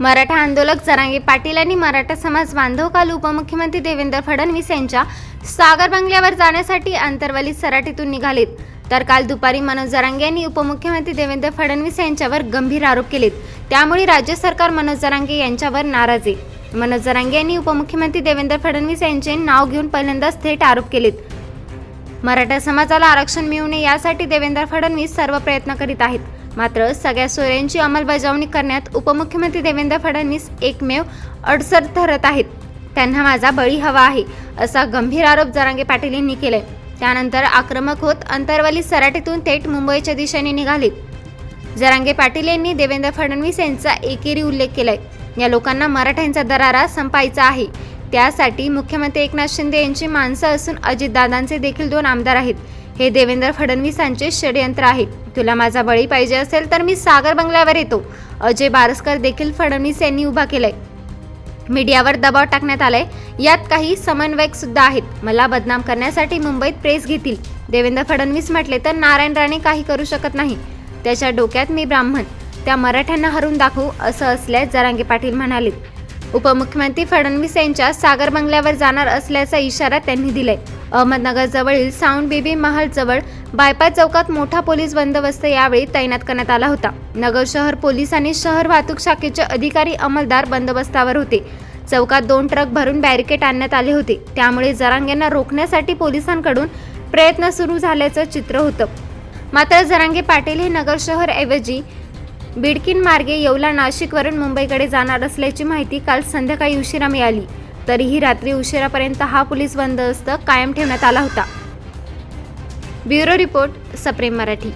मराठा आंदोलक जरांगे पाटील यांनी मराठा समाज बांधव काल उपमुख्यमंत्री देवेंद्र फडणवीस यांच्या सागर बंगल्यावर जाण्यासाठी आंतरवाली सराटीतून निघालेत. तर काल दुपारी मनोज जरांगे यांनी उपमुख्यमंत्री देवेंद्र फडणवीस यांच्यावर गंभीर आरोप केलेत. त्यामुळे राज्य सरकार मनोज जरांगे यांच्यावर नाराज आहे. मनोज जरांगे यांनी उपमुख्यमंत्री देवेंद्र फडणवीस यांचे नाव घेऊन पहिल्यांदाच थेट आरोप केलेत. मराठा समाजाला आरक्षण मिळू नये यासाठी देवेंद्र फडणवीस सर्व प्रयत्न करीत आहेत. मात्र सगळ्या सोयऱ्यांची अंमलबजावणी करण्यात उपमुख्यमंत्री देवेंद्र फडणवीस एकमेव अडसर ठरत आहेत. त्यांना माझा बळी हवा आहे असा गंभीर आरोप जरांगे पाटील यांनी केलाय. त्यानंतर आक्रमक होत अंतरवाली सराटीतून थेट मुंबईच्या दिशेने निघाले. जरांगे पाटील यांनी देवेंद्र फडणवीस यांचा एकेरी उल्लेख केलाय. या लोकांना मराठ्यांचा दरारा संपायचा आहे. त्यासाठी मुख्यमंत्री एकनाथ शिंदे यांची माणसं असून अजितदादांचे देखील दोन आमदार आहेत. हे देवेंद्र फडणवीसांचे षडयंत्र आहे. तुला माझा बळी पाहिजे असेल तर मी सागर बंगल्यावर येतो. अजय बारसकर देखील फडणवीस यांनी उभा केलाय. मीडियावर दबाव टाकण्यात आलाय. यात काही समन्वयक सुद्धा आहेत. मला बदनाम करण्यासाठी मुंबईत प्रेस घेतील. देवेंद्र फडणवीस म्हटले तर नारायण राणे काही करू शकत नाही. त्याच्या डोक्यात मी ब्राह्मण. त्या मराठ्यांना हरून दाखवू असं असल्यास जरांगे पाटील म्हणाले. उपमुख्यमंत्री फडणवीस यांच्या सागर बंगल्यावर जाणार असल्याचा इशारा त्यांनी दिलाय. अहमदनगरजवळील साऊंड बेबी महालजवळ बायपास चौकात मोठा पोलीस बंदोबस्त यावेळी तैनात करण्यात आला होता. नगर शहर पोलीस आणि शहर वाहतूक शाखेचे अधिकारी अंमलदार बंदोबस्तावर होते. चौकात दोन ट्रक भरून बॅरिकेड आणण्यात आले होते. त्यामुळे जरांगेंना रोखण्यासाठी पोलिसांकडून प्रयत्न सुरू झाल्याचं चित्र होतं. मात्र जरांगे पाटील हे नगर शहर ऐवजी बिडकिन मार्गे येवला नाशिकवरून मुंबईकडे जाणार असल्याची माहिती काल संध्याकाळी उशिरा मिळाली. तरीही रात्री उशिरापर्यंत हा पोलीस बंदोबस्त कायम ठेवण्यात आला होता. ब्युरो रिपोर्ट सप्रेम मराठी.